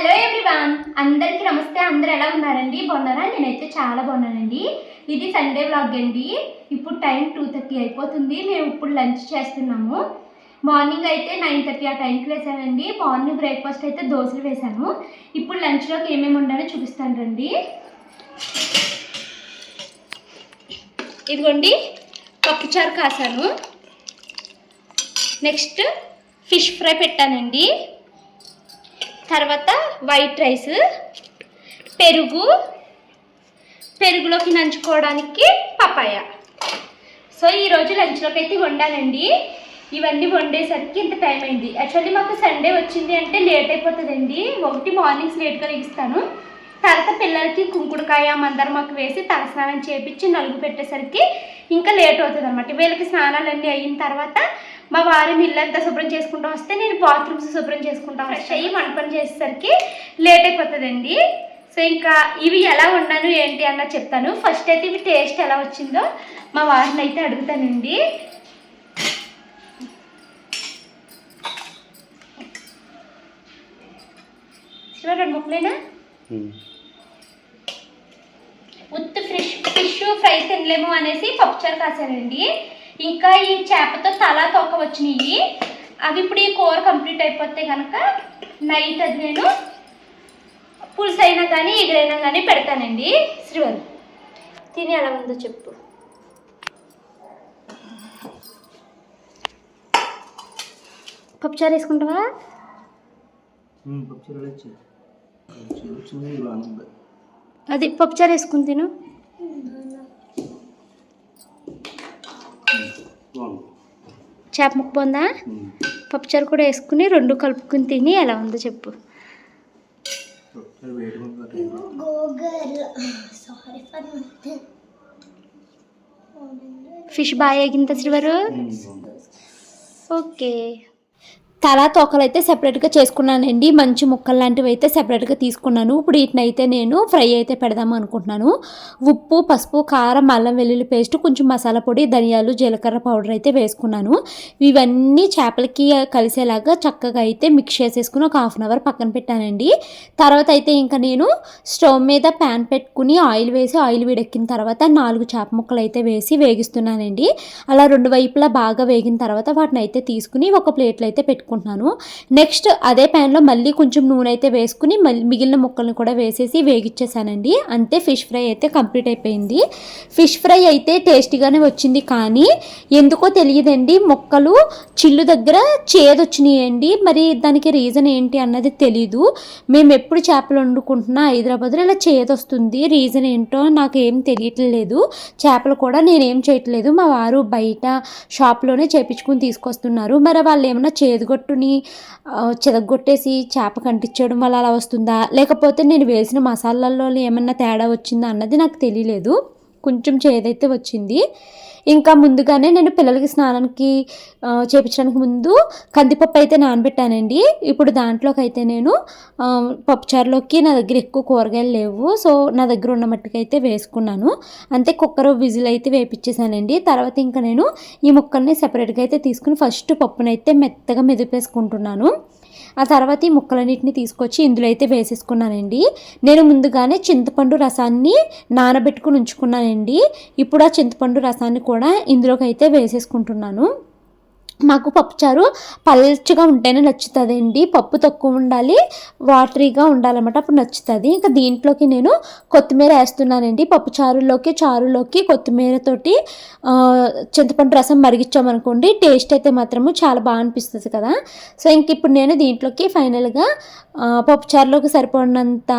Hello everyone అందరికీ నమస్తే. అందరు ఎలా ఉన్నారండి? బాగున్నారా? నేనైతే చాలా బాగున్నానండి. ఇది సండే వ్లాగ్ అండి. ఇప్పుడు టైం టూ థర్టీ అయిపోతుంది. మేము ఇప్పుడు లంచ్ చేస్తున్నాము. మార్నింగ్ అయితే నైన్ థర్టీ ఆ టైంకి వేసానండి మార్నింగ్ బ్రేక్ఫాస్ట్ అయితే దోశలు వేశాను ఇప్పుడు లంచ్లోకి ఏమేమి ఉండాలో చూపిస్తాను రండి. ఇదిగోండి పప్పుచారు కాసాను. నెక్స్ట్ ఫిష్ ఫ్రై పెట్టానండి. తర్వాత వైట్ రైస్ పెరుగు పెరుగులోకి నంచుకోవడానికి పపాయ. సో ఈరోజు లంచ్లోకి అయితే వండానండి ఇవన్నీ వండేసరికి ఇంత టైం అయింది. యాక్చువల్లీ మాకు సండే వచ్చింది అంటే లేట్ అయిపోతుందండి. ఒకటి మార్నింగ్స్ లేట్గా లెగిస్తాను తర్వాత పిల్లలకి కుంకుడుకాయ మందరమాకు వేసి తలస్నానం చేపించి నలుగు పెట్టేసరికి ఇంకా లేట్ అవుతుంది అనమాట వీళ్ళకి స్నానాలన్నీ అయిన తర్వాత మా వారి ఇల్లంతా శుభ్రం చేసుకుంటూ వస్తే నేను బాత్రూమ్స్ శుభ్రం చేసుకుంటా ఫ్రెష్ అయ్యి వంట పని చేసేసరికి లేట్ అయిపోతుందండి. సో ఇంకా ఇవి ఎలా వండాను ఏంటి అన్న చెప్తాను. ఫస్ట్ అయితే ఇవి టేస్ట్ ఎలా వచ్చిందో మా వారిని అయితే అడుగుతానండి. రెండు ముక్కలేనా? ఉత్తి ఫిష్ ఫిష్ ఫ్రై తినలేము అనేసి పప్పుచారు కాసానండి ఇంకా ఈ చేపతో తల తోక వచ్చినాయి అవి ఇప్పుడు ఈ కూర కంప్లీట్ అయిపోతే కనుక నైట్ అది నేను పులుసు అయినా కానీ ఎగురైనా కానీ పెడతానండి. శ్రీవరి తిని ఎలా ఉందో చెప్పు. పప్పుచారు వేసుకుంటావా? అది పప్పుచారు వేసుకుని తిను బాగుంది చేప ముక్క పొందా? పప్పుచారు కూడా వేసుకుని రెండు కలుపుకుని తిని ఎలా ఉందో చెప్పు. ఫిష్ బాగా ఎగింత శ్రీవారు బాగుంది ఓకే. తలా తోకలు అయితే సెపరేట్గా చేసుకున్నానండి. మంచి ముక్కలు లాంటివి అయితే సెపరేట్గా తీసుకున్నాను. ఇప్పుడు వీటిని అయితే నేను ఫ్రై అయితే పెడదాం అనుకుంటున్నాను. ఉప్పు పసుపు కారం అల్లం వెల్లుల్లి పేస్ట్ కొంచెం మసాలా పొడి ధనియాలు జీలకర్ర పౌడర్ అయితే వేసుకున్నాను. ఇవన్నీ చేపలకి కలిసేలాగా చక్కగా అయితే మిక్స్ చేసేసుకుని ఒక హాఫ్ అన్ అవర్ పక్కన పెట్టానండి. తర్వాత అయితే ఇంకా నేను స్టవ్ మీద ప్యాన్ పెట్టుకుని ఆయిల్ వేసి ఆయిల్ వేడెక్కిన తర్వాత నాలుగు చేప ముక్కలు అయితే వేసి వేగిస్తున్నానండి. అలా రెండు వైపులా బాగా వేగిన తర్వాత వాటిని అయితే తీసుకుని ఒక ప్లేట్లో అయితే పెట్టుకుంటున్నాను నెక్స్ట్ అదే ప్యాన్లో మళ్ళీ కొంచెం నూనె అయితే వేసుకుని మళ్ళీ మిగిలిన ముక్కలను కూడా వేసేసి వేగిచ్చేసానండి. అంతే ఫిష్ ఫ్రై అయితే కంప్లీట్ అయిపోయింది. ఫిష్ ఫ్రై అయితే టేస్టీగానే వచ్చింది కానీ ఎందుకో తెలియదండి. మొక్కలు చిల్లు దగ్గర చేదొచ్చినాయండి. మరి దానికి రీజన్ ఏంటి అన్నది తెలీదు. మేము ఎప్పుడు చేపలు వండుకుంటున్నా హైదరాబాద్లో ఇలా చేదొస్తుంది. రీజన్ ఏంటో నాకు ఏం తెలియట్లేదు. చేపలు కూడా నేనేం చేయట్లేదు. మా వారు బయట షాప్లోనే చేపించుకుని తీసుకొస్తున్నారు. మరి వాళ్ళు ఏమైనా చేదుగొట్టుని పట్టుని చెదగొట్టేసి చేప కంటించడం వల్ల అలా వస్తుందా? లేకపోతే నేను వేసిన మసాలాల్లో ఏమన్నా తేడా వచ్చిందా అన్నది నాకు తెలియలేదు. కొంచెం చేదైతే వచ్చింది. ఇంకా ముందుగానే నేను పిల్లలకి స్నానానికి చేపించడానికి ముందు కందిపప్పు అయితే నానబెట్టానండి. ఇప్పుడు దాంట్లోకి అయితే నేను పప్పుచారులోకి నా దగ్గర ఎక్కువ కూరగాయలు లేవు. సో నా దగ్గర ఉన్న మట్టుకైతే వేసుకున్నాను. అంతే కుక్కర్ విజిల్ అయితే వేపించేసానండి తర్వాత ఇంకా నేను ఈ ముక్కల్ని సెపరేట్గా అయితే తీసుకుని ఫస్ట్ పప్పునైతే మెత్తగా మెదిపేసుకుంటున్నాను. ఆ తర్వాత ఈ ముక్కలన్నిటిని తీసుకొచ్చి ఇందులో అయితే వేసేసుకున్నానండి. నేను ముందుగానే చింతపండు రసాన్ని నానబెట్టుకుని ఉంచుకున్నానండి. ఇప్పుడు ఆ చింతపండు రసాన్ని కూడా ఇందులోకి అయితే వేసేసుకుంటున్నాను. మాకు పప్పుచారు పల్చగా ఉంటేనే నచ్చుతుందండి. పప్పు తక్కువ ఉండాలి వాటరీగా ఉండాలన్నమాట. అప్పుడు నచ్చుతుంది. ఇంకా దీంట్లోకి నేను కొత్తిమీర వేస్తున్నానండి. పప్పు చారులోకి చారులోకి కొత్తిమీరతోటి చింతపండు రసం మరిగించామనుకోండి టేస్ట్ అయితే మాత్రము చాలా బాగా అనిపిస్తుంది కదా. సో ఇంక ఇప్పుడు నేను దీంట్లోకి ఫైనల్గా పప్పుచారులోకి సరిపడినంత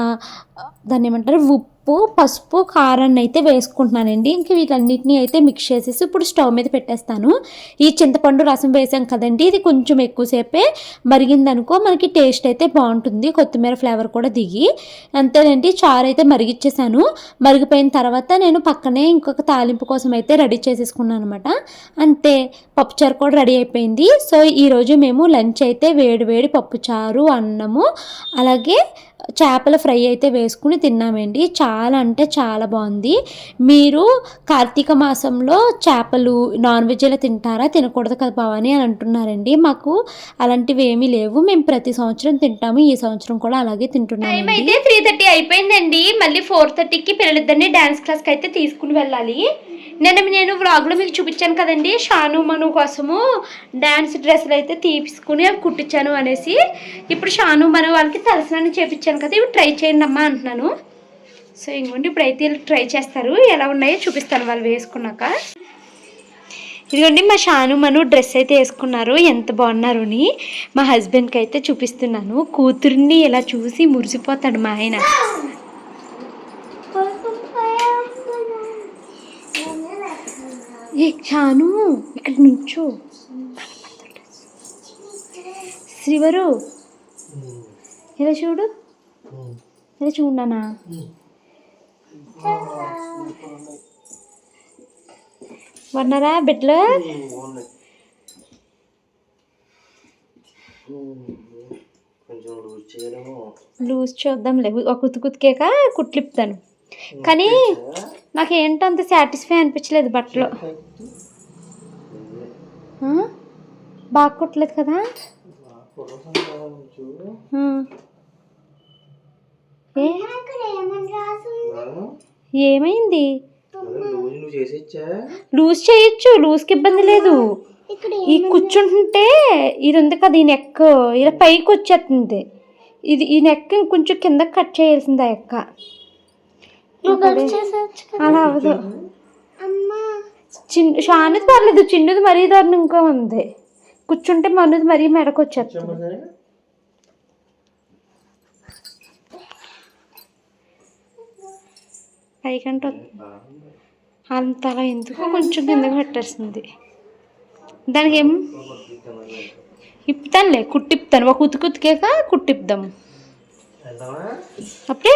దాన్ని ఏమంటారు ఉప్పు పసుపు కారాన్ని అయితే వేసుకుంటున్నానండి. ఇంక వీటన్నిటిని అయితే మిక్స్ చేసేసి ఇప్పుడు స్టవ్ మీద పెట్టేస్తాను. ఈ చింతపండు రసం వేసాం కదండి ఇది కొంచెం ఎక్కువసేపే మరిగిందనుకో మనకి టేస్ట్ అయితే బాగుంటుంది. కొత్తిమీర ఫ్లేవర్ కూడా దిగి. అంతేనండి చారు అయితే మరిగిచ్చేసాను. మరిగిపోయిన తర్వాత నేను పక్కనే ఇంకొక తాలింపు కోసం అయితే రెడీ చేసేసుకున్నాను అనమాట అంతే పప్పుచారు కూడా రెడీ అయిపోయింది. సో ఈరోజు మేము లంచ్ అయితే వేడి వేడి పప్పుచారు అన్నము అలాగే చేపల ఫ్రై అయితే వేసుకుని తిన్నామండి. చాలా అంటే చాలా బాగుంది. మీరు కార్తీక మాసంలో చేపలు నాన్ వెజ్ ఇలా తింటారా? తినకూడదు కదా భవాని అని అంటున్నారండి. మాకు అలాంటివి ఏమీ లేవు. మేము ప్రతి సంవత్సరం తింటాము. ఈ సంవత్సరం కూడా అలాగే తింటున్నాము అయితే త్రీ థర్టీ అయిపోయిందండి. మళ్ళీ ఫోర్ థర్టీకి పిల్లలిద్దరిని డ్యాన్స్ క్లాస్కి అయితే తీసుకుని వెళ్ళాలి. నిన్న నేను వ్లాగ్లో మీకు చూపించాను కదండి షాను మను కోసము డ్యాన్స్ డ్రెస్సులు అయితే తీసుకుని అవి కుట్టించాను అనేసి. ఇప్పుడు షాను మను వాళ్ళకి తలస్నానం చేపించాను కదా ఇవి ట్రై చేయండి అమ్మా అంటున్నాను. సో ఇంకోండి ఇప్పుడైతే వీళ్ళు ట్రై చేస్తారు. ఎలా ఉన్నాయో చూపిస్తాను వాళ్ళు వేసుకున్నాక. ఇదిగోండి మా షాను మను డ్రెస్ అయితే వేసుకున్నారు. ఎంత బాగున్నారు అని మా హస్బెండ్కి అయితే చూపిస్తున్నాను. కూతుర్ని ఇలా చూసి మురిసిపోతాడు మా ఆయన. ఏ షాను ఇక్కడ నుంచో. శ్రీవరు ఇలా చూడు? ఇలా చూడనా వన్నారా బిడ్డలు? లూజ్ చూద్దాంలే. ఒక కుత్తు కుతికేక కుట్లిప్తాను. కానీ నాకు ఏంటో అంత సాటిస్ఫై అనిపించలేదు బట్టలు? బాగా కుట్టలేదు కదా? ఏమైంది? లూజ్ చేయొచ్చు లూజ్కి ఇబ్బంది లేదు. ఈ కూర్చుంటుంటే ఇది ఉంది కదా ఈ నెక్ ఇలా పైకి వచ్చేస్తుంది. ఇది ఈ నెక్ ఇంకొంచెం కింద కట్ చేయాల్సింది ఆ ఎక్క అలా చిన్న షానుది పర్లేదు చిన్నది మరీ దారుణంగా ఉంది. కూర్చుంటే మనుది మరీ మెడకు వచ్చేస్తుంది పైకంటే అంత అలా ఎందుకు కొంచెం కిందకి పెట్టేస్తుంది దానికి ఏం? ఇప్పుతానులే కుట్టిప్తాను ఒక ఉతికి ఉతికాక కుట్టిప్దాము వెళ్దామా? అప్పుడే?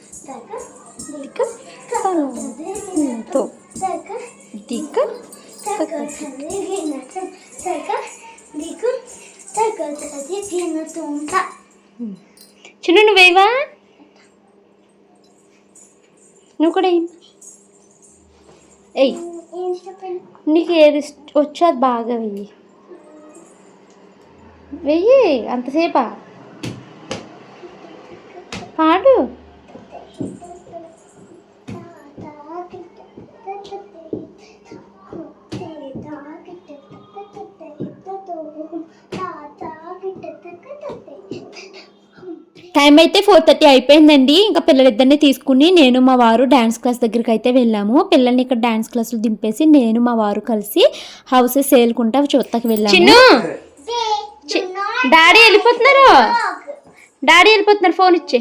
తో దిక్క చిన్న నువ్వేవా నువ్వు కూడా ఏం ఎయ్ నీకు ఏది వచ్చా బాగా వెయ్యి వెయ్యి అంతసేపా? పాడు. టైం అయితే ఫోర్ థర్టీ అయిపోయిందండి. ఇంకా పిల్లలిద్దరిని తీసుకుని నేను మా వారు డ్యాన్స్ క్లాస్ దగ్గరికి అయితే వెళ్ళాము. పిల్లల్ని ఇక్కడ డ్యాన్స్ క్లాసులు దింపేసి నేను మా వారు కలిసి హౌసెస్ సేల్కుంటే అవి చూత్తకి వెళ్ళాము. డాడీ వెళ్ళిపోతున్నారు? డాడీ వెళ్ళిపోతున్నారు ఫోన్ ఇచ్చే.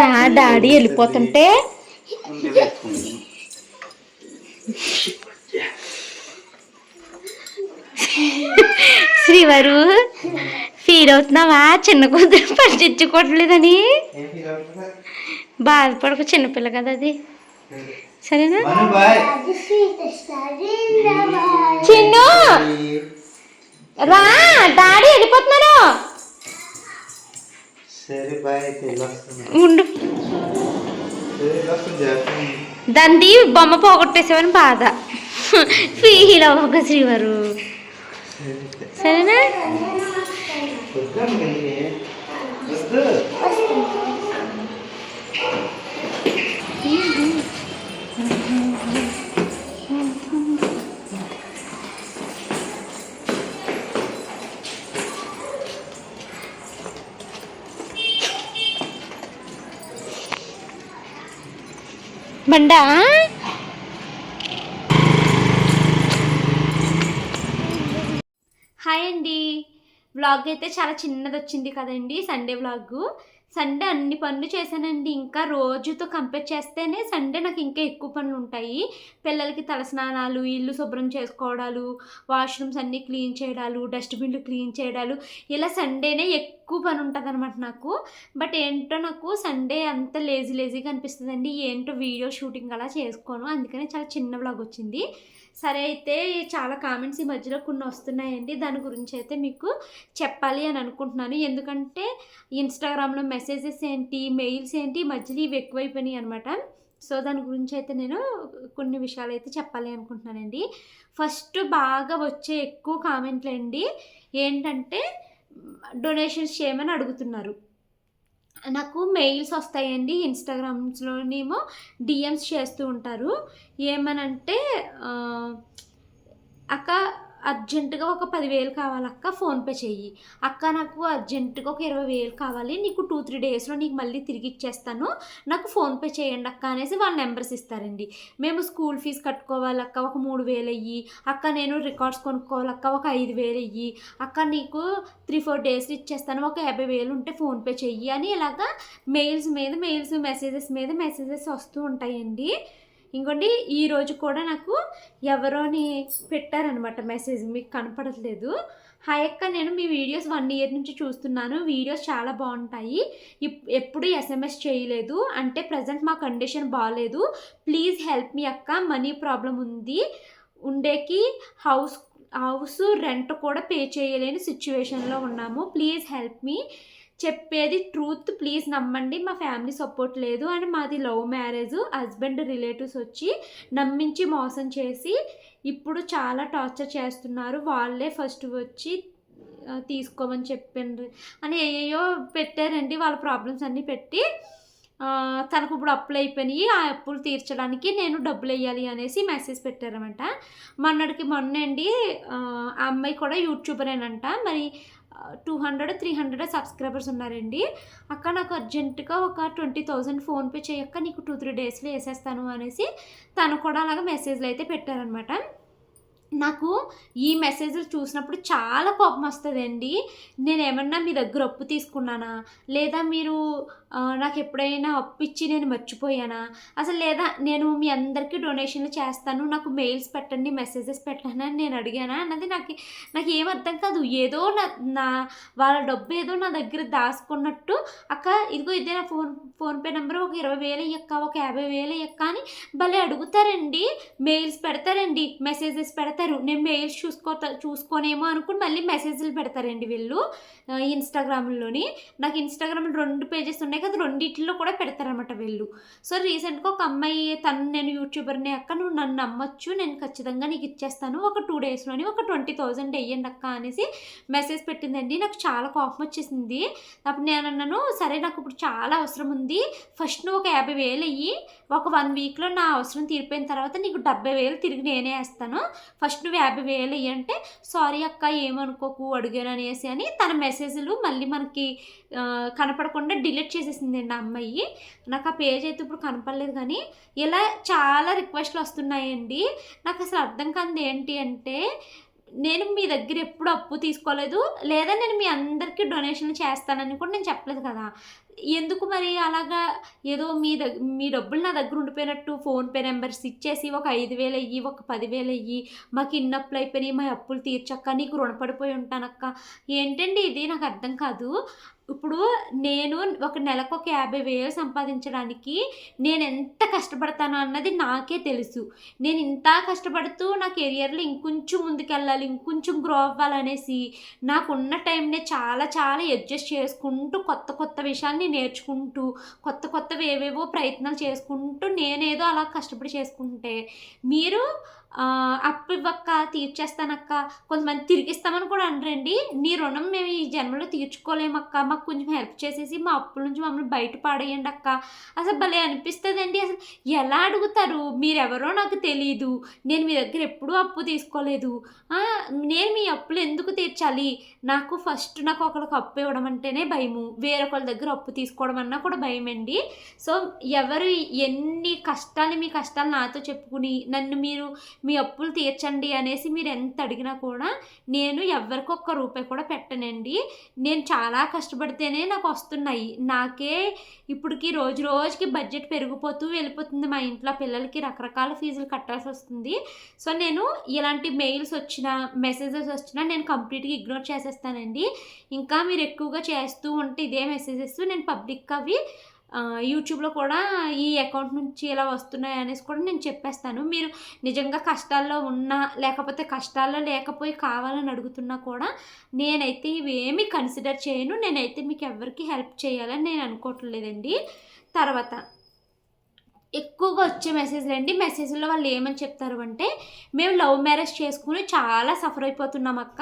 డా డాడీ వెళ్ళిపోతుంటే. శ్రీవారు ఫీల్ అవుతున్నావా? చిన్న కూతురు అవుతుందా? బాధపడకు చిన్నపిల్ల కదా అది. సరేనా. చిన్ను! రా డాడీ వెళ్ళిపోతున్నారు వెళ్ళొస్తున్నా ఉండు. దాన్ని బొమ్మ పోగొట్టేసేవని బాధ. ఫీల్ అవ్వక శ్రీవారు సరేనా? బండా? హాయ్ అండి. వ్లాగ్ అయితే చాలా చిన్నది వచ్చింది కదండి సండే వ్లాగ్. సండే అన్ని పనులు చేశానండి. ఇంకా రోజుతో కంపేర్ చేస్తేనే సండే నాకు ఇంకా ఎక్కువ పనులు ఉంటాయి. పిల్లలకి తలస్నానాలు ఇల్లు శుభ్రం చేసుకోవడాలు వాష్రూమ్స్ అన్నీ క్లీన్ చేయడాలు డస్ట్బిన్లు క్లీన్ చేయడాలు. ఇలా సండేనే ఎక్కువ పని ఉంటుంది అనమాట నాకు. బట్ ఏంటో నాకు సండే అంత లేజీ లేజీగా అనిపిస్తుందండి. ఏంటో వీడియో షూటింగ్ అలా చేసుకోను. అందుకనే చాలా చిన్న బ్లాగ్ వచ్చింది. సరే అయితే చాలా కామెంట్స్ ఈ మధ్యలో కొన్ని వస్తున్నాయండి. దాని గురించి అయితే మీకు చెప్పాలి అని అనుకుంటున్నాను. ఎందుకంటే ఇన్స్టాగ్రామ్లో మెసేజెస్ ఏంటి మెయిల్స్ ఏంటి ఈ మధ్యలో ఇవి ఎక్కువైపోయినాయి అనమాట సో దాని గురించి అయితే నేను కొన్ని విషయాలు అయితే చెప్పాలి అనుకుంటున్నానండి. ఫస్ట్ బాగా వచ్చే ఎక్కువ కామెంట్లు అండి ఏంటంటే డొనేషన్స్ చేయమని అడుగుతున్నారు. నాకు మెయిల్స్ వస్తాయండి ఇన్స్టాగ్రామ్స్లోనేమో డిఎమ్స్ చేస్తూ ఉంటారు. ఏమనంటే అక్క అర్జెంటుగా ఒక పదివేలు కావాలి అక్క ఫోన్పే చెయ్యి. అక్క నాకు అర్జెంటుగా ఒక ఇరవై వేలు కావాలి. నీకు టూ త్రీ డేస్లో నీకు మళ్ళీ తిరిగి ఇచ్చేస్తాను. నాకు ఫోన్పే చేయండి అక్క అనేసి వాళ్ళ నెంబర్స్ ఇస్తారండి. మేము స్కూల్ ఫీజు కట్టుకోవాలి అక్క ఒక మూడు వేలు అయ్యి అక్క నేను రికార్డ్స్ కొనుక్కోవాలి అక్క ఒక ఐదు వేలు అయ్యి అక్క నీకు త్రీ ఫోర్ డేస్ ఇచ్చేస్తాను. ఒక యాభై వేలు ఉంటే ఫోన్పే చెయ్యి అని ఇలాగా మెయిల్స్ మీద మెయిల్స్ మెసేజెస్ మీద మెసేజెస్ వస్తూ ఉంటాయండి. ఇంకోండి ఈ రోజు కూడా నాకు ఎవరోని పెట్టారనమాట మెసేజ్ మీకు కనపడట్లేదు. హాయ్ అక్క నేను మీ వీడియోస్ వన్ ఇయర్ నుంచి చూస్తున్నాను. వీడియోస్ చాలా బాగుంటాయి. ఇప్- ఎప్పుడు ఎస్ఎంఎస్ చేయలేదు. అంటే ప్రజెంట్ మా కండిషన్ బాగాలేదు ప్లీజ్ హెల్ప్ మీ అక్క. మనీ ప్రాబ్లం ఉంది. ఉండేకి హౌస్ హౌస్ రెంట్ కూడా పే చేయలేని సిచ్యువేషన్లో ఉన్నాము. Please help me. చెప్పేది ట్రూత్ ప్లీజ్ నమ్మండి మా ఫ్యామిలీ సపోర్ట్ లేదు అని మాది లవ్ మ్యారేజ్ హస్బెండ్ రిలేటివ్స్ వచ్చి నమ్మించి మోసం చేసి ఇప్పుడు చాలా టార్చర్ చేస్తున్నారు. వాళ్ళే ఫస్ట్ వచ్చి తీసుకోమని చెప్పిండ్రు అని ఏయో పెట్టారండి వాళ్ళ ప్రాబ్లమ్స్ అన్నీ పెట్టి. తనకు ఇప్పుడు అప్పులు అయిపోయినాయి ఆ అప్పులు తీర్చడానికి నేను డబ్బులు వేయాలి అనేసి మెసేజ్ పెట్టారనమాట మొన్నటికి మొన్న అండి ఆ ఆ అమ్మాయి కూడా యూట్యూబరేనంట మరి two hundred three hundred subscribers ఉన్నారండి. అక్క నాకు అర్జెంటుగా ఒక ట్వంటీ థౌజండ్ ఫోన్పే చేయక్క నీకు టూ త్రీ డేస్లో వేసేస్తాను అనేసి తను కూడా అలాగ మెసేజ్లు అయితే పెట్టారనమాట నాకు ఈ మెసేజ్లు చూసినప్పుడు చాలా కోపం వస్తుందండి. నేను ఏమన్నా మీ దగ్గర అప్పు తీసుకున్నానా? లేదా మీరు నాకు ఎప్పుడైనా అప్పు ఇచ్చి నేను మర్చిపోయానా? అసలు లేదా నేను మీ అందరికీ డొనేషన్లు చేస్తాను నాకు మెయిల్స్ పెట్టండి మెసేజెస్ పెట్టండి అని నేను అడిగానా? అన్నది నాకు నాకు ఏం అర్థం కాదు. ఏదో నా నా వాళ్ళ డబ్బు ఏదో నా దగ్గర దాచుకున్నట్టు అక్క ఇదిగో ఇదే నా ఫోన్ ఫోన్పే నెంబర్ ఒక ఇరవై వేలు ఎక్క ఒక యాభై వేలు ఎక్క అని భలే అడుగుతారండి. మెయిల్స్ పెడతారండి మెసేజెస్ పెడతారు నేను మెయిల్స్ చూసుకో చూసుకోనేమో అనుకుని మళ్ళీ మెసేజ్లు పెడతారండి వీళ్ళు ఇన్స్టాగ్రామ్లోని నాకు ఇన్స్టాగ్రామ్లో రెండు పేజెస్ ఉన్నాయి కదా రెండింటిలో కూడా పెడతారనమాట వీళ్ళు. సో రీసెంట్గా ఒక అమ్మాయి తను నేను యూట్యూబర్ని అక్క నువ్వు నన్ను నమ్మొచ్చు నేను ఖచ్చితంగా నీకు ఇచ్చేస్తాను ఒక టూ డేస్లోని ఒక ట్వంటీ థౌజండ్ వెయ్యండి అక్క అనేసి మెసేజ్ పెట్టిందండి. నాకు చాలా కోపం వచ్చేసింది. అప్పుడు నేను అన్నాను సరే నాకు ఇప్పుడు చాలా అవసరం ఉంది. ఫస్ట్ నువ్వు ఒక యాభై వేలు అయ్యి ఒక వన్ వీక్లో నా అవసరం తీరిపోయిన తర్వాత నీకు డెబ్బై వేలు తిరిగి నేనే వేస్తాను. ఫస్ట్ నువ్వు యాభై వేలు అంటే సారీ అక్క ఏమనుకోకు అడిగాను అనేసి అని తన మెసేజ్లు మళ్ళీ మనకి కనపడకుండా డిలీట్ చేసేసింది ఆ అమ్మాయి. నాకు ఆ పేజ్ అయితే ఇప్పుడు కనపడలేదు కానీ ఇలా చాలా రిక్వెస్ట్లు వస్తున్నాయండి. నాకు అసలు అర్థం కానిది ఏంటి అంటే నేను మీ దగ్గర ఎప్పుడు అప్పు తీసుకోలేదు లేదా నేను మీ అందరికీ డొనేషన్ చేస్తానని కూడా నేను చెప్పలేదు కదా. ఎందుకు మరి అలాగా? ఏదో మీ దగ్గ మీ డబ్బులు నా దగ్గర ఉండిపోయినట్టు ఫోన్పే నెంబర్స్ ఇచ్చేసి ఒక ఐదు వేలు అయ్యి ఒక పదివేలు అయ్యి మాకు ఇన్నప్పులు అయిపోయినాయి మా అప్పులు తీర్చక్క నీకు రుణపడిపోయి ఉంటానక్క. ఏంటండి ఇది? నాకు అర్థం కాదు. ఇప్పుడు నేను ఒక నెలకు ఒక యాభై వేలు సంపాదించడానికి నేను ఎంత కష్టపడతాను అన్నది నాకే తెలుసు. నేను ఇంత కష్టపడుతూ నా కెరియర్లో ఇంకొంచెం ముందుకెళ్ళాలి ఇంకొంచెం గ్రో అవ్వాలనేసి నాకున్న టైంనే చాలా చాలా అడ్జస్ట్ చేసుకుంటూ కొత్త కొత్త విషయాల్ని నేర్చుకుంటూ కొత్త కొత్తవి ఏవేవో ప్రయత్నాలు చేసుకుంటూ నేనేదో అలా కష్టపడి చేసుకుంటే మీరు అప్పు ఇవ్వక్క తీర్చేస్తానక్క కొంతమంది తిరిగిస్తామని కూడా అనరండి. నీ రుణం మేము ఈ జన్మలో తీర్చుకోలేమక్క. మాకు కొంచెం హెల్ప్ చేసేసి మా అప్పుల నుంచి మమ్మల్ని బయట పాడేయండి అక్క. అసలు భలే అనిపిస్తుందండి. అసలు ఎలా అడుగుతారు? మీరెవరో నాకు తెలియదు నేను మీ దగ్గర ఎప్పుడూ అప్పు తీసుకోలేదు. నేను మీ అప్పులు ఎందుకు తీర్చాలి? నాకు ఫస్ట్ నాకు ఒకరికి అప్పు ఇవ్వడం అంటేనే భయము. వేరొకరి దగ్గర అప్పు తీసుకోవడం అన్నా కూడా భయం అండి సో ఎవరు ఎన్ని కష్టాలు మీ కష్టాలు నాతో చెప్పుకుని నన్ను మీరు మీ అప్పులు తీర్చండి అనేసి మీరు ఎంత అడిగినా కూడా నేను ఎవరికి ఒక్క రూపాయి కూడా పెట్టనండి. నేను చాలా కష్టపడితేనే నాకు వస్తున్నాయి. నాకే ఇప్పటికి రోజు రోజుకి బడ్జెట్ పెరిగిపోతూ వెళ్ళిపోతుంది మా ఇంట్లో పిల్లలకి రకరకాల ఫీజులు కట్టాల్సి వస్తుంది. సో నేను ఇలాంటి మెయిల్స్ వచ్చినా మెసేజెస్ వచ్చినా నేను కంప్లీట్గా ఇగ్నోర్ చేసేస్తానండి. ఇంకా మీరు ఎక్కువగా చేస్తూ ఉంటే ఇదే మెసేజెస్ నేను పబ్లిక్ అవి యూట్యూబ్లో కూడా ఈ అకౌంట్ నుంచి ఇలా వస్తున్నాయి అనేసి కూడా నేను చెప్పేస్తాను. మీరు నిజంగా కష్టాల్లో ఉన్నా లేకపోతే కష్టాల్లో లేకపోయి కావాలని అడుగుతున్నా కూడా నేనైతే ఇవేమీ కన్సిడర్ చేయను. నేనైతే మీకు ఎవరికి హెల్ప్ చేయాలని నేను అనుకోవట్లేదండి. తర్వాత ఎక్కువగా వచ్చే మెసేజ్లు అండి. మెసేజ్లో వాళ్ళు ఏమని చెప్తారు అంటే మేము లవ్ మ్యారేజ్ చేసుకుని చాలా సఫర్ అయిపోతున్నాం అక్క.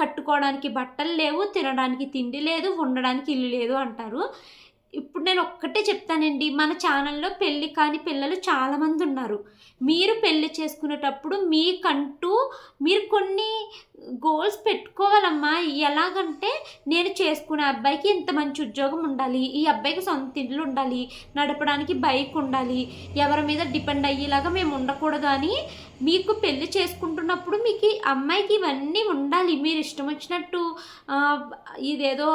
కట్టుకోవడానికి బట్టలు లేవు తినడానికి తిండి లేదు ఉండడానికి ఇల్లు లేదు అంటారు. ఇప్పుడు నేను ఒక్కటే చెప్తానండి మన ఛానల్లో పెళ్ళి కాని పిల్లలు చాలామంది ఉన్నారు. మీరు పెళ్ళి చేసుకునేటప్పుడు మీకంటూ మీరు కొన్ని గోల్స్ పెట్టుకోవాలమ్మా. ఎలాగంటే నేను చేసుకునే అబ్బాయికి ఇంత మంచి ఉద్యోగం ఉండాలి ఈ అబ్బాయికి సొంత ఇల్లు ఉండాలి నడపడానికి బైక్ ఉండాలి ఎవరి మీద డిపెండ్ అయ్యేలాగా మేము ఉండకూడదు అని మీకు పెళ్ళి చేసుకుంటున్నప్పుడు మీకు అమ్మాయికి ఇవన్నీ ఉండాలి. మీరు ఇష్టం వచ్చినట్టు ఇదేదో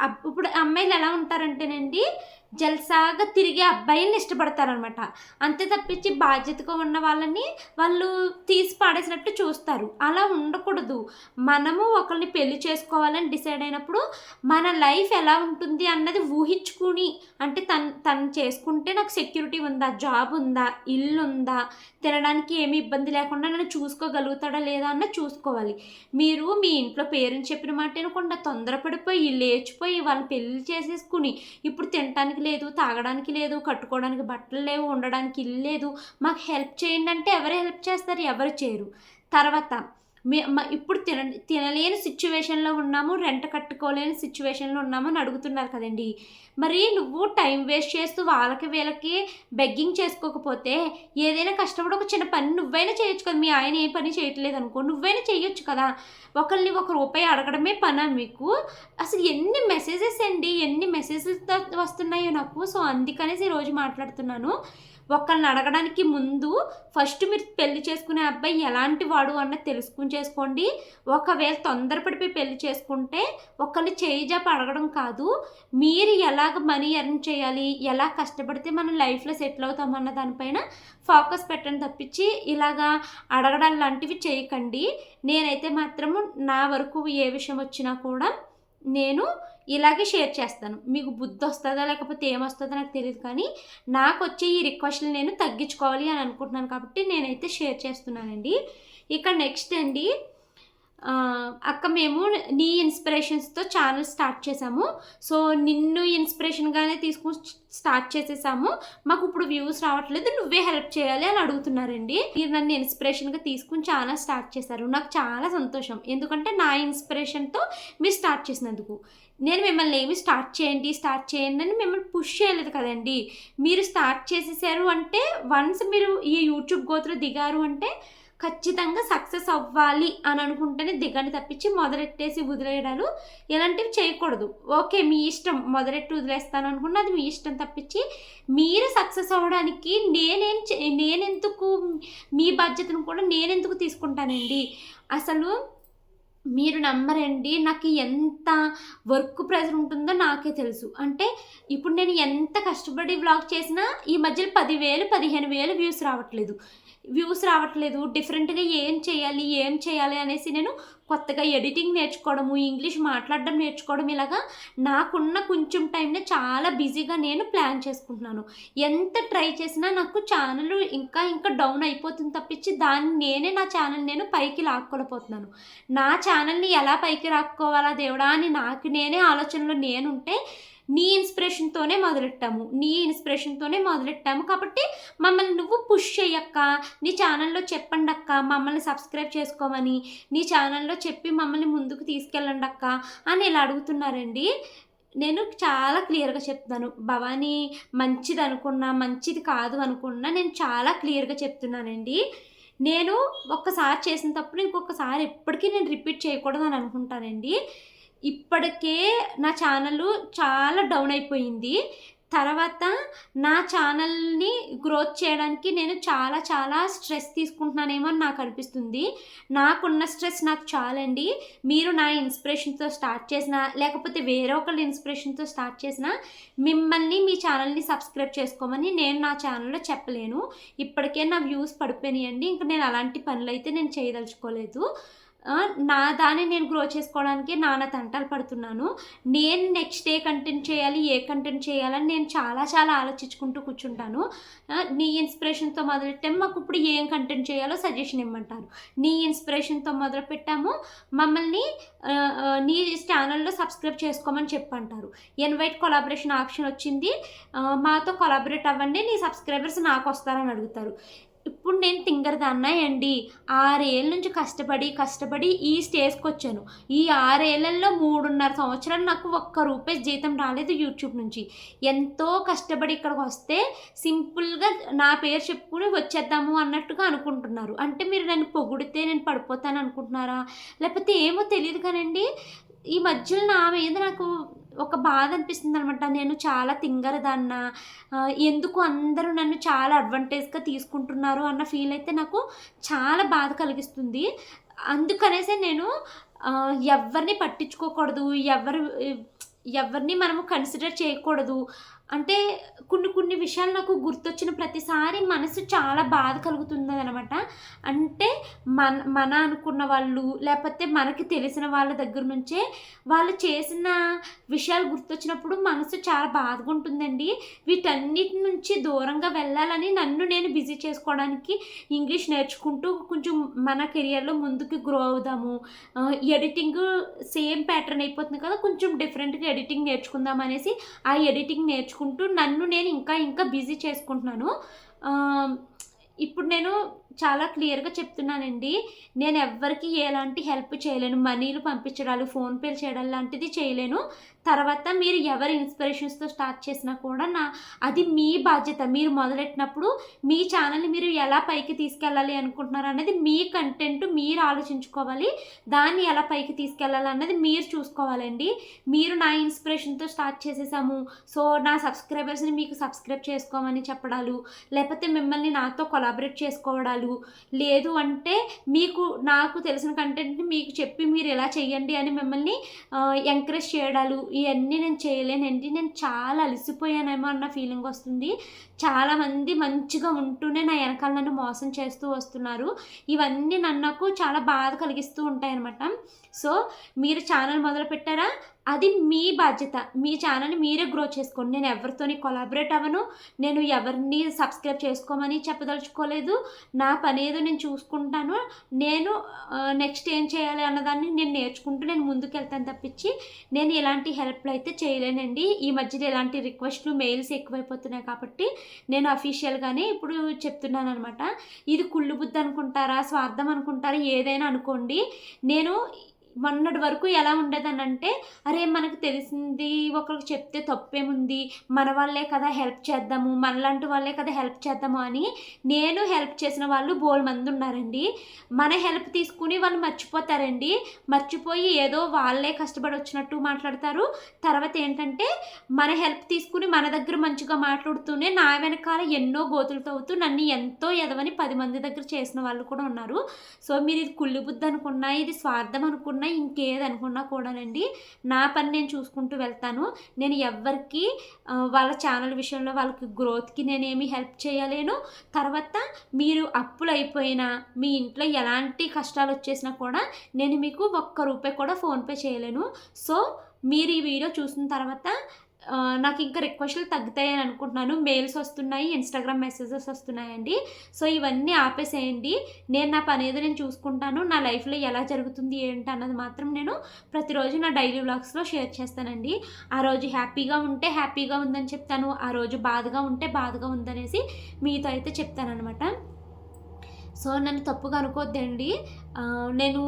ఇప్పుడు అమ్మాయిలు ఎలా ఉంటారంటేనండి జల్సాగా తిరిగే అబ్బాయిల్ని ఇష్టపడతారనమాట అంతే తప్పించి బాధ్యతగా ఉన్న వాళ్ళని వాళ్ళు తీసి పాడేసినట్టు చూస్తారు. అలా ఉండకూడదు. మనము ఒకరిని పెళ్ళి చేసుకోవాలని డిసైడ్ అయినప్పుడు మన లైఫ్ ఎలా ఉంటుంది అన్నది ఊహించుకుని అంటే తను తను చేసుకుంటే నాకు సెక్యూరిటీ ఉందా జాబ్ ఉందా ఇల్లు ఉందా తినడానికి ఏమి ఇబ్బంది లేకుండా నన్ను చూసుకోగలుగుతాడా లేదా అన్న చూసుకోవాలి. మీరు మీ ఇంట్లో పేరెంట్స్ చెప్పిన మాట వినకుండా తొందరపడిపోయి లేచిపోయి వాళ్ళని పెళ్ళి చేసేసుకుని ఇప్పుడు తినడానికి లేదు తాగడానికి లేదు కట్టుకోవడానికి బట్టలు లేవు ఉండడానికి ఇల్లు లేదు మాకు హెల్ప్ చేయండి అంటే ఎవరు హెల్ప్ చేస్తారు? ఎవరు చేయరు. తర్వాత ఇప్పుడు తిన తినలేని సిచ్యువేషన్లో ఉన్నాము రెంట్ కట్టుకోలేని సిచ్యువేషన్లో ఉన్నాము అని అడుగుతున్నారు కదండి. మరి నువ్వు టైం వేస్ట్ చేస్తూ వాళ్ళకి వీళ్ళకి బెగ్గింగ్ చేసుకోకపోతే ఏదైనా కష్టపడి ఒక చిన్న పని నువ్వైనా చేయొచ్చు కదా. మీ ఆయన ఏ పని చేయట్లేదు అనుకో నువ్వైనా చేయొచ్చు కదా. ఒకరిని ఒక రూపాయి అడగడమే పనా మీకు? అసలు ఎన్ని మెసేజెస్ అండి? ఎన్ని మెసేజెస్ వస్తున్నాయో నాకు? సో అందుకనేసి ఈరోజు మాట్లాడుతున్నాను. ఒకళ్ళని అడగడానికి ముందు ఫస్ట్ మీరు పెళ్ళి చేసుకునే అబ్బాయి ఎలాంటి వాడు అన్నది తెలుసుకుని చేసుకోండి. ఒకవేళ తొందరపడిపోయి పెళ్ళి చేసుకుంటే ఒకరిని చేయిజాప అడగడం కాదు. మీరు ఎలాగ మనీ ఎర్న్ చేయాలి ఎలా కష్టపడితే మనం లైఫ్లో సెటిల్ అవుతామన్న దానిపైన ఫోకస్ పెట్టండి తప్పించి ఇలాగా అడగడం లాంటివి చేయకండి. నేనైతే మాత్రము నా వరకు ఏ విషయం వచ్చినా కూడా నేను ఇలాగే షేర్ చేస్తాను. మీకు బుద్ధి వస్తుందా లేకపోతే ఏమొస్తుందో నాకు తెలియదు కానీ నాకు వచ్చే ఈ రిక్వెస్ట్లు నేను తగ్గించుకోవాలి అని అనుకుంటున్నాను కాబట్టి నేనైతే షేర్ చేస్తున్నానండి. ఇక నెక్స్ట్ అండి అక్క మేము నీ ఇన్స్పిరేషన్స్తో ఛానల్ స్టార్ట్ చేసాము సో నిన్ను ఇన్స్పిరేషన్గానే తీసుకుని స్టార్ట్ చేసేసాము. మాకు ఇప్పుడు వ్యూస్ రావట్లేదు నువ్వే హెల్ప్ చేయాలి అని అడుగుతున్నారండి. మీరు నన్ను ఇన్స్పిరేషన్గా తీసుకుని ఛానల్ స్టార్ట్ చేశారు. నాకు చాలా సంతోషం. ఎందుకంటే నా ఇన్స్పిరేషన్తో మీరు స్టార్ట్ చేసినందుకు. నేను మిమ్మల్ని ఏమి స్టార్ట్ చేయండి స్టార్ట్ చేయండి అని మిమ్మల్ని పుష్ చేయలేదు కదండి. మీరు స్టార్ట్ చేసేసారు అంటే వన్స్ మీరు ఈ యూట్యూబ్ గోతులు దిగారు అంటే ఖచ్చితంగా సక్సెస్ అవ్వాలి అని అనుకుంటేనే దిగని తప్పించి మొదలెట్టేసి వదిలేయడాలు ఇలాంటివి చేయకూడదు. ఓకే మీ ఇష్టం. మొదలెట్టి వదిలేస్తాను అనుకున్న అది మీ ఇష్టం తప్పించి మీరు సక్సెస్ అవ్వడానికి నేనేం చే- నేనెందుకు మీ బాధ్యతను కూడా నేనెందుకు తీసుకుంటానండి? అసలు మీరు నమ్మరండి నాకు ఎంత వర్క్ ప్రెజర్ ఉంటుందో నాకే తెలుసు. అంటే ఇప్పుడు నేను ఎంత కష్టపడి వ్లాగ్ చేసినా ఈ మధ్యలో పదివేలు పదిహేను వేలు వ్యూస్ రావట్లేదు. వ్యూస్ రావట్లేదు. డిఫరెంట్గా ఏం చేయాలి ఏం చేయాలి అనేసి నేను కొత్తగా ఎడిటింగ్ నేర్చుకోవడము ఇంగ్లీష్ మాట్లాడడం నేర్చుకోవడం ఇలాగా నాకున్న కొంచెం టైంని చాలా బిజీగా నేను ప్లాన్ చేసుకుంటున్నాను. ఎంత ట్రై చేసినా నాకు ఛానల్ ఇంకా ఇంకా డౌన్ అయిపోతుంది తప్పించి దాన్ని నేనే నా ఛానల్ నేను పైకి లాక్కోలేకపోతున్నాను. నా ఛానల్ని ఎలా పైకి రాక్కోవాలా దేవుడా అని నాకు నేనే ఆలోచనలో నేనుంటే నీ ఇన్స్పిరేషన్తోనే మొదలెట్టాము. నీ ఇన్స్పిరేషన్తోనే మొదలెట్టాము. కాబట్టి మమ్మల్ని నువ్వు పుష్ చేయక్క. నీ ఛానల్లో చెప్పండి అక్క మమ్మల్ని సబ్స్క్రైబ్ చేసుకోమని. నీ ఛానల్లో చెప్పి మమ్మల్ని ముందుకు తీసుకెళ్ళండి అక్క అని ఇలా అడుగుతున్నారండి. నేను చాలా క్లియర్గా చెప్తాను భవానీ మంచిది అనుకున్నా మంచిది కాదు అనుకున్నా నేను చాలా క్లియర్గా చెప్తున్నానండి. నేను ఒక్కసారి చేసిన తప్పుడు ఇంకొకసారి ఎప్పటికీ నేను రిపీట్ చేయకూడదు అని అనుకుంటానండి. ఇప్పటికే నా ఛానల్ చాలా డౌన్ అయిపోయింది. తర్వాత నా ఛానల్ని గ్రోత్ చేయడానికి నేను చాలా చాలా స్ట్రెస్ తీసుకుంటున్నానేమో అని నాకు అనిపిస్తుంది. నాకున్న స్ట్రెస్ నాకు చాలండి. మీరు నా ఇన్స్పిరేషన్తో స్టార్ట్ చేసిన లేకపోతే వేరే ఒకళ్ళ ఇన్స్పిరేషన్తో స్టార్ట్ చేసిన మిమ్మల్ని మీ ఛానల్ని సబ్స్క్రైబ్ చేసుకోమని నేను నా ఛానల్లో చెప్పలేను. ఇప్పటికే నా వ్యూస్ పడిపోయినాయండి. ఇంకా నేను అలాంటి పనులు అయితే నేను చేయదలుచుకోలేదు. నా దాన్ని నేను గ్రో చేసుకోవడానికి నాన్న తంటాలు పడుతున్నాను. నేను నెక్స్ట్ ఏ కంటెంట్ చేయాలి ఏ కంటెంట్ చేయాలని నేను చాలా చాలా ఆలోచించుకుంటూ కూర్చుంటాను. నీ ఇన్స్పిరేషన్తో మొదలెట్టే మాకు ఇప్పుడు ఏం కంటెంట్ చేయాలో సజెషన్ ఇమ్మంటారు. నీ ఇన్స్పిరేషన్తో మొదలు పెట్టాము. మమ్మల్ని నీ ఛానల్లో సబ్స్క్రైబ్ చేసుకోమని చెప్పంటారు. ఇన్వైట్ కొలాబరేషన్ ఆప్షన్ వచ్చింది. మాతో కొలాబరేట్ అవ్వండి. నీ సబ్స్క్రైబర్స్ నాకు వస్తారని అడుగుతారు. ఇప్పుడు నేను తింగరదాన్నా అండి ఆరేళ్ళ నుంచి కష్టపడి కష్టపడి ఈ స్టేజ్కి వచ్చాను. ఈ ఆరేళ్ళలో మూడున్నర సంవత్సరాలు నాకు ఒక్క రూపాయి జీతం రాలేదు యూట్యూబ్ నుంచి. ఎంతో కష్టపడి ఇక్కడికి వస్తే సింపుల్గా నా పేరు చెప్పుకుని వచ్చేద్దాము అన్నట్టుగా అనుకుంటున్నారు. అంటే మీరు నన్ను పొగిడితే నేను పడిపోతాను అనుకుంటున్నారా? లేకపోతే ఏమో తెలియదు కానండి. ఈ మధ్యలో నా మీద నాకు ఒక బాధ అనిపిస్తుంది అనమాట నేను చాలా తింగరదన్నా ఆ, ఎందుకు అందరూ నన్ను చాలా అడ్వాంటేజ్గా తీసుకుంటున్నారు అన్న ఫీల్ అయితే నాకు చాలా బాధ కలిగిస్తుంది. అందుకనేసే నేను ఎవరిని పట్టించుకోకూడదు ఎవరు ఎవరిని మనము కన్సిడర్ చేయకూడదు అంటే కొన్ని కొన్ని విషయాలు నాకు గుర్తొచ్చిన ప్రతిసారి మనసు చాలా బాధ కలుగుతుంది అనమాట అంటే మన మన అనుకున్న వాళ్ళు లేకపోతే మనకి తెలిసిన వాళ్ళ దగ్గర నుంచే వాళ్ళు చేసిన విషయాలు గుర్తొచ్చినప్పుడు మనసు చాలా బాధగా ఉంటుందండి. వీటన్నిటి నుంచి దూరంగా వెళ్ళాలని నన్ను నేను బిజీ చేసుకోవడానికి ఇంగ్లీష్ నేర్చుకుంటూ కొంచెం మన కెరియర్లో ముందుకు గ్రో అవుదాము. ఎడిటింగ్ సేమ్ ప్యాటర్న్ అయిపోతుంది కదా కొంచెం డిఫరెంట్గా ఎడిటింగ్ నేర్చుకుందాం అనేసి ఆ ఎడిటింగ్ నేర్చుకుంటూ నన్ను నేను ఇంకా ఇంకా బిజీ చేసుకుంటున్నాను. ఇప్పుడు నేను చాలా క్లియర్గా చెప్తున్నానండి. నేను ఎవ్వరికి ఎలాంటి హెల్ప్ చేయలేను. మనీలు పంపించడాలు ఫోన్పేలు చేయడం లాంటిది చేయలేను. తర్వాత మీరు ఎవరి ఇన్స్పిరేషన్స్తో స్టార్ట్ చేసినా కూడా నా అది మీ బాధ్యత. మీరు మొదలెట్టినప్పుడు మీ ఛానల్ని మీరు ఎలా పైకి తీసుకెళ్ళాలి అనుకుంటున్నారు అనేది మీ కంటెంట్ మీరు ఆలోచించుకోవాలి. దాన్ని ఎలా పైకి తీసుకెళ్ళాలి అన్నది మీరు చూసుకోవాలండి. మీరు నా ఇన్స్పిరేషన్తో స్టార్ట్ చేసేసాము. సో నా సబ్స్క్రైబర్స్ని మీకు సబ్స్క్రైబ్ చేసుకోమని చెప్పడాలు లేకపోతే మిమ్మల్ని నాతో కొలాబరేట్ చేసుకోవడాలు లేదు అంటే మీకు నాకు తెలిసిన కంటెంట్ని మీకు చెప్పి మీరు ఎలా చేయండి అని మిమ్మల్ని ఎంకరేజ్ చేయడాలు ఇవన్నీ నేను చేయలేనండి. నేను చాలా అలసిపోయానేమో అన్న ఫీలింగ్ వస్తుంది. చాలామంది మంచిగా ఉంటూనే నా వెనకాల నన్ను మోసం చేస్తూ వస్తున్నారు. ఇవన్నీ నన్ను నాకు చాలా బాధ కలిగిస్తూ ఉంటాయన్నమాట. సో మీరు ఛానల్ మొదలు పెట్టారా అది మీ బాధ్యత. మీ ఛానల్ని మీరే గ్రో చేసుకోండి. నేను ఎవరితోని కొలాబరేట్ అవ్వను. నేను ఎవరిని సబ్స్క్రైబ్ చేసుకోమని చెప్పదలుచుకోలేదు. నా పని ఏదో నేను చూసుకుంటాను. నేను నెక్స్ట్ ఏం చేయాలి అన్నదాన్ని నేను నేర్చుకుంటూ నేను ముందుకు వెళ్తాను తప్పించి నేను ఎలాంటి హెల్ప్లు అయితే చేయలేనండి. ఈ మధ్యలో ఎలాంటి రిక్వెస్ట్లు మెయిల్స్ ఎక్కువైపోతున్నాయి కాబట్టి నేను అఫీషియల్గానే ఇప్పుడు చెప్తున్నాను అనమాట ఇది కుళ్ళు బుద్ధి అనుకుంటారా? స్వార్థం అనుకుంటారా? ఏదైనా అనుకోండి. నేను మొన్నటి వరకు ఎలా ఉండేదనంటే అరే మనకు తెలిసింది ఒకరికి చెప్తే తప్పేముంది మన వాళ్ళే కదా హెల్ప్ చేద్దాము మనలాంటి వాళ్ళే కదా హెల్ప్ చేద్దాము అని నేను హెల్ప్ చేసిన వాళ్ళు బోల్ మంది ఉన్నారండి. మన హెల్ప్ తీసుకుని వాళ్ళు మర్చిపోతారండి. మర్చిపోయి ఏదో వాళ్ళే కష్టపడి వచ్చినట్టు మాట్లాడతారు. తర్వాత ఏంటంటే మన హెల్ప్ తీసుకుని మన దగ్గర మంచిగా మాట్లాడుతూనే నా వెనకాల ఎన్నో గోతులు తవ్వుతూ నన్ను ఎంతో ఎదవని పది మంది దగ్గర చేసిన వాళ్ళు కూడా ఉన్నారు. సో మీరు ఇది కుళ్ళి బుద్ధి అనుకున్నా ఇది స్వార్థం అనుకున్నా ఇంకేది అనుకున్నా కూడానండి. నా పని నేను చూసుకుంటూ వెళ్తాను. నేను ఎవరికి వాళ్ళ ఛానల్ విషయంలో వాళ్ళకి గ్రోత్కి నేనేమి హెల్ప్ చేయలేను. తర్వాత మీరు అప్పులు అయిపోయినా మీ ఇంట్లో ఎలాంటి కష్టాలు వచ్చేసినా కూడా నేను మీకు ఒక్క రూపాయి కూడా ఫోన్పే చేయలేను. సో మీరు ఈ వీడియో చూసిన తర్వాత నాకు ఇంకా రిక్వెస్ట్లు తగ్గుతాయని అనుకుంటున్నాను. మెయిల్స్ వస్తున్నాయి ఇన్స్టాగ్రామ్ మెసేజెస్ వస్తున్నాయండి. సో ఇవన్నీ ఆపేసేయండి. నేను నా పని ఏదో నేను చూసుకుంటాను. నా లైఫ్లో ఎలా జరుగుతుంది ఏంటి అన్నది మాత్రం నేను ప్రతిరోజు నా డైలీ వ్లాగ్స్లో షేర్ చేస్తానండి. ఆ రోజు హ్యాపీగా ఉంటే హ్యాపీగా ఉందని చెప్తాను. ఆ రోజు బాధగా ఉంటే బాధగా ఉందనేసి మీతో అయితే చెప్తానమాట సో నన్ను తప్పుగా అనుకోవద్దండి నేను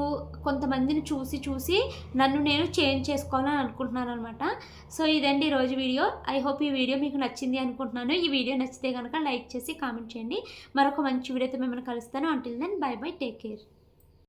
కొంతమందిని చూసి చూసి నన్ను నేను చేంజ్ చేసుకోవాలని అనుకుంటున్నాను అనమాట సో ఇదండి ఈరోజు వీడియో. ఐ హోప్ ఈ వీడియో మీకు నచ్చింది అనుకుంటున్నాను. ఈ వీడియో నచ్చితే కనుక లైక్ చేసి కామెంట్ చేయండి. మరొక మంచి వీడియోతో మిమ్మల్ని కలుస్తాను. Until then bye bye take care